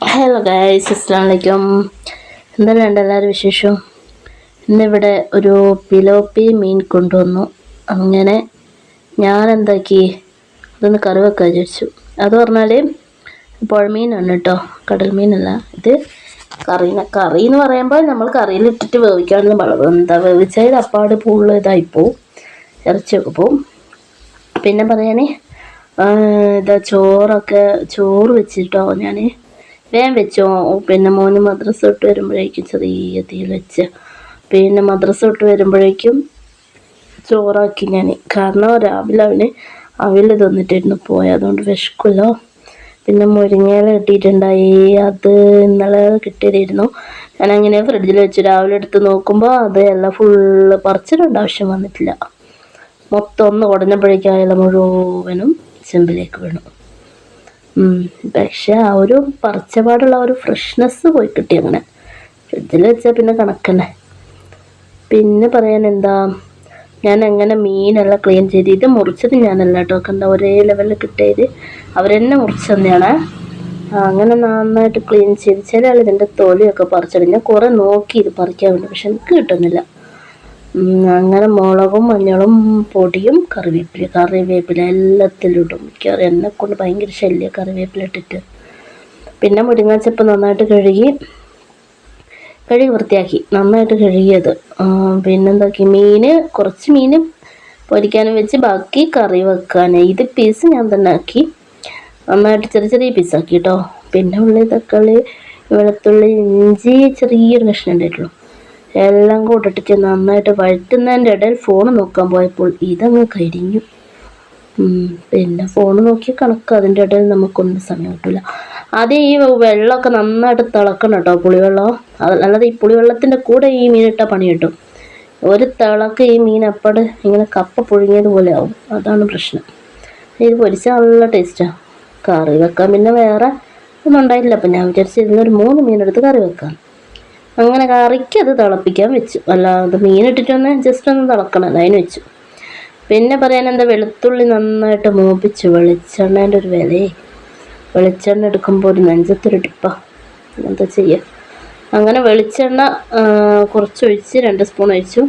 Hello guys അസ്സാം വലൈക്കും എന്തെല്ലാം എല്ലാവരും വിശേഷം? ഇന്നിവിടെ ഒരു പിലോപ്പി മീൻ കൊണ്ടുവന്നു. അങ്ങനെ ഞാൻ എന്താക്കി അതൊന്ന് കറി വെക്കാൻ വിചാരിച്ചു. അത് പറഞ്ഞാൽ പുഴമീനാണ് കേട്ടോ. കടൽ മീനല്ല ഇത് കറി കറി എന്ന് പറയുമ്പോൾ നമ്മൾ കറിയിലിട്ടിട്ട് വേവിക്കാണെന്ന് വളരെ എന്താ വേവിച്ചാൽ അപ്പാട് പൂൾ ഇതായിപ്പോവും ഇറച്ചിയൊക്കെ പോവും. പിന്നെ പറയാനേ ഇതാ ചോറൊക്കെ ചോറ് വെച്ചിട്ടോ ഞാൻ വേഗം വെച്ചോ. പിന്നെ മോന് മദ്രസ തൊട്ട് വരുമ്പോഴേക്കും ചെറിയ തീയിൽ വെച്ച്. പിന്നെ മദ്രസ തൊട്ട് വരുമ്പോഴേക്കും ചോറാക്കി ഞാൻ കാരണം രാവിലെ അവന് അവിൽ തന്നിട്ടായിരുന്നു പോയത് അതുകൊണ്ട് വിശക്കുമല്ലോ പിന്നെ മുരിങ്ങയില കിട്ടിയിട്ടുണ്ടായി. അത് ഇന്നലെ കിട്ടിയതായിരുന്നു. ഞാൻ അങ്ങനെ ഫ്രിഡ്ജിൽ വെച്ചു. രാവിലെ എടുത്ത് നോക്കുമ്പോൾ അത് എല്ലാം ഫുള്ള് പറിച്ചിട്ടുണ്ട് ആവശ്യം വന്നിട്ടില്ല. മൊത്തം ഒന്ന് ഉടഞ്ഞപ്പോഴേക്കും അയാൾ മുഴുവനും ചെമ്പിലേക്ക് വീണു. പക്ഷെ ആ ഒരു പറിച്ചപാടുള്ള ഒരു ഫ്രഷ്നെസ് പോയി കിട്ടി അങ്ങനെ. ഫ്രിഡ്ജിൽ വെച്ചാൽ പിന്നെ കണക്കന്നെ പിന്നെ പറയാൻ എന്താ ഞാൻ എങ്ങനെ മീനെല്ലാം ക്ലീൻ ചെയ്ത് ഇത് മുറിച്ചത് ഞാനല്ല കേട്ടോ കണ്ട ഒരേ ലെവലിൽ കിട്ടിയത്. അവരെന്നെ മുറിച്ച് തന്നെയാണ്. അങ്ങനെ നന്നായിട്ട് ക്ലീൻ ചെയ്ത് ചില ആൾ ഇതിന്റെ തൊലിയൊക്കെ പറിച്ചിടും. ഞാൻ കുറേ നോക്കി ഇത് പറിക്കാൻ വേണ്ടി പക്ഷെ എനിക്ക് കിട്ടുന്നില്ല. അങ്ങനെ മുളകും മഞ്ഞളും പൊടിയും കറിവേപ്പില കറിവേപ്പില എല്ലാത്തിലും ഇടും. മിക്കവാറും എന്നെ കൊണ്ട് ഭയങ്കര ശല്യം കറിവേപ്പില ഇട്ടിട്ട്. പിന്നെ മുരിങ്ങാച്ചപ്പ് നന്നായിട്ട് കഴുകി കഴുകി വൃത്തിയാക്കി. നന്നായിട്ട് കഴുകിയത്. പിന്നെന്താക്കി? മീൻ കുറച്ച് മീൻ പൊരിക്കാനും വെച്ച് ബാക്കി കറി വെക്കാൻ ഇത് പീസ് ഞാൻ തന്നെ ആക്കി. നന്നായിട്ട് ചെറിയ ചെറിയ പീസാക്കി കേട്ടോ. പിന്നെ ഉള്ളി തക്കാളി വെളുത്തുള്ളി ഇഞ്ചി ചെറിയൊരു കഷ്ണം ഉണ്ടായിട്ടുള്ളൂ. എല്ലാം കൂട്ടിട്ട് നന്നായിട്ട് വഴറ്റുന്നതിന്റെ ഇടയിൽ ഫോൺ നോക്കാൻ പോയപ്പോൾ ഇതങ്ങ് കരിഞ്ഞു. പിന്നെ ഫോൺ നോക്കി കണക്ക് അതിന്റെ ഇടയിൽ നമുക്കൊന്നും സമയം കിട്ടില്ല ആദ്യം ഈ വെള്ളമൊക്കെ നന്നായിട്ട് തിളക്കണം കേട്ടോ പുളിവെള്ളം. അല്ലാതെ ഈ പുളിവെള്ളത്തിന്റെ കൂടെ ഈ മീനിട്ട പണി കിട്ടും. ഒരു തിളക്ക് ഈ മീൻ അപ്പട് ഇങ്ങനെ കപ്പ പുഴുങ്ങിയത് പോലെ ആവും. അതാണ് പ്രശ്നം. ഇത് പൊരിച്ചാൽ നല്ല ടേസ്റ്റാണ് കറി വെക്കാൻ പിന്നെ വേറെ ഒന്നും ഉണ്ടായില്ല അപ്പം ഞാൻ വിചാരിച്ചിരുന്നൊരു മൂന്ന് മീനെടുത്ത് കറി വെക്കാം. അങ്ങനെ കറിക്ക് അത് തിളപ്പിക്കാൻ വെച്ചു. അല്ലാതെ മീനിട്ടിട്ടൊന്ന് ജസ്റ്റ് ഒന്ന് തിളക്കണം അതിന് വെച്ചു. പിന്നെ പറയാൻ എന്താ വെളുത്തുള്ളി നന്നായിട്ട് മൂപ്പിച്ചു വെളിച്ചെണ്ണേന്റെ ഒരു വിലയെ. വെളിച്ചെണ്ണ എടുക്കുമ്പോൾ ഒരു നെഞ്ചത്തൊരു ടിപ്പാ. എന്താ ചെയ്യുക അങ്ങനെ വെളിച്ചെണ്ണ കുറച്ചൊഴിച്ച് രണ്ട് സ്പൂൺ ഒഴിച്ചു.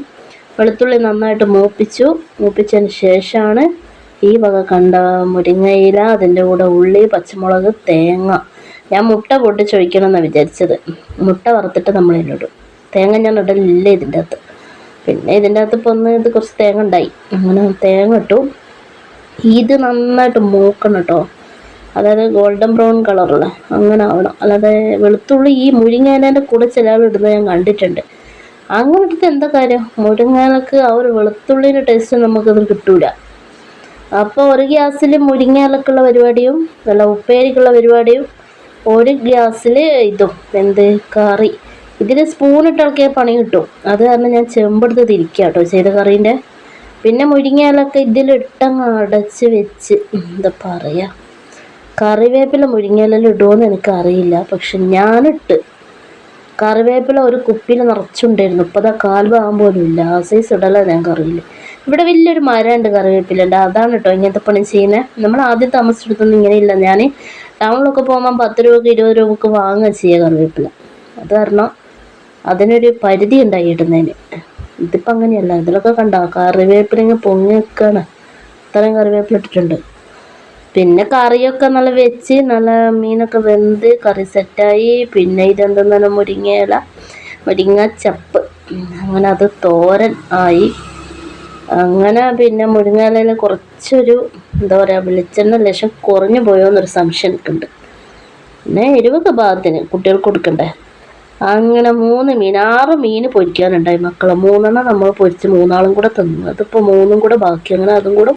വെളുത്തുള്ളി നന്നായിട്ട് മൂപ്പിച്ചു. മൂപ്പിച്ചതിന് ശേഷമാണ് ഈ വക കണ്ട മുരിങ്ങയില അതിന്റെ കൂടെ ഉള്ളി പച്ചമുളക് തേങ്ങ ഞാൻ മുട്ട പൊട്ടിച്ചൊഴിക്കണം ചോദിക്കണമെന്നാണ് വിചാരിച്ചത്. മുട്ട വറുത്തിട്ട് നമ്മൾ ഇതിനിടും തേങ്ങ ഞാൻ ഇടലില്ല ഇതിന്റെ അകത്ത്. പിന്നെ ഇതിന്റെ അകത്ത് ഇപ്പോൾ ഒന്ന് ഇത് കുറച്ച് തേങ്ങ ഉണ്ടായി അങ്ങനെ തേങ്ങ ഇട്ടു. ഇത് നന്നായിട്ട് മൂക്കണം കേട്ടോ. അതായത് ഗോൾഡൻ ബ്രൗൺ കളറുള്ള അങ്ങനെ ആവണം. അല്ലാതെ വെളുത്തുള്ളി ഈ മുരിങ്ങേനേന്റെ കൂടെ ചില ഇടുന്നത് ഞാൻ കണ്ടിട്ടുണ്ട്. അങ്ങനെ ഇട്ടിട്ട് എന്താ കാര്യം? മുരിങ്ങേനക്ക് ആ ഒരു വെളുത്തുള്ളിന്റെ ടേസ്റ്റ് നമുക്കത് കിട്ടൂല. അപ്പോൾ ഒരു ഗ്യാസിൽ മുരിങ്ങേലക്കുള്ള പരിപാടിയും നല്ല ഉപ്പേരിക്കുള്ള പരിപാടിയും ഒരു ഗ്യാസിൽ ഇതും എന്ത് കറി. ഇതിൽ സ്പൂൺ ഇട്ടൊക്കെ പണി കിട്ടും. അത് കാരണം ഞാൻ ചെമ്പെടുത്ത് തിരിക്കുക കേട്ടോ ചെയ്ത കറീന്റെ. പിന്നെ മുരിങ്ങയിലൊക്കെ ഇതിലിട്ടങ്ങ് അടച്ച് വെച്ച് എന്താ പറയുക കറിവേപ്പില മുരിങ്ങയിലെല്ലാം ഇടുമോയെന്ന് എനിക്കറിയില്ല പക്ഷെ ഞാനിട്ട്. കറിവേപ്പില ഒരു കുപ്പിയിൽ നിറച്ചുണ്ടായിരുന്നു. ഇപ്പോൾ അതാ കാൽഭാഗം പോലും ഇല്ല. ആ സൈസ് ഇടല ഞാൻ കറിയില്ല ഇവിടെ വലിയൊരു മരമുണ്ട് കറിവേപ്പിലുണ്ട് അതാണ് കേട്ടോ ഇങ്ങനത്തെ പണി ചെയ്യുന്നത് നമ്മൾ ആദ്യം താമസിച്ചിടത്തൊന്നും ഇങ്ങനെയില്ല ഞാൻ ടൗണിലൊക്കെ പോകുമ്പോൾ പത്ത് രൂപക്ക് ഇരുപത് രൂപക്ക് വാങ്ങുക ചെയ്യുക കറിവേപ്പില. അത് കാരണം അതിനൊരു പരിധി ഉണ്ടായി ഇടുന്നതിന് ഇതിപ്പോൾ അങ്ങനെയല്ല. ഇതിലൊക്കെ കണ്ടോ? കറിവേപ്പില ഇങ്ങനെ പൊങ്ങി നിൽക്കുകയാണ് ഇത്രയും കറിവേപ്പില ഇട്ടിട്ടുണ്ട്. പിന്നെ കറിയൊക്കെ നല്ല വെച്ച് നല്ല മീനൊക്കെ വെന്ത് കറി സെറ്റായി. പിന്നെ ഇതെന്തെന്നാണ് മുരിങ്ങയില മുരിങ്ങ ചപ്പ് അങ്ങനെ അത് തോരൻ ആയി. അങ്ങനെ പിന്നെ മുരിങ്ങയിലയിൽ കുറച്ചൊരു എന്താ പറയുക വെളിച്ചെണ്ണ ലക്ഷം കുറഞ്ഞു പോയോ എന്നൊരു സംശയം എനിക്കുണ്ട്. പിന്നെ എരിവൊക്കെ ഭാഗത്തിന് കുട്ടികൾക്ക് കൊടുക്കണ്ടേ? അങ്ങനെ മൂന്ന് മീൻ ആറ് മീൻ പൊരിക്കാനുണ്ടായി മക്കളെ. മൂന്നെണ്ണം നമ്മൾ പൊരിച്ച് മൂന്നാളും കൂടെ തിന്നു. അതിപ്പോൾ മൂന്നും കൂടെ ബാക്കി. അങ്ങനെ അതും കൂടെ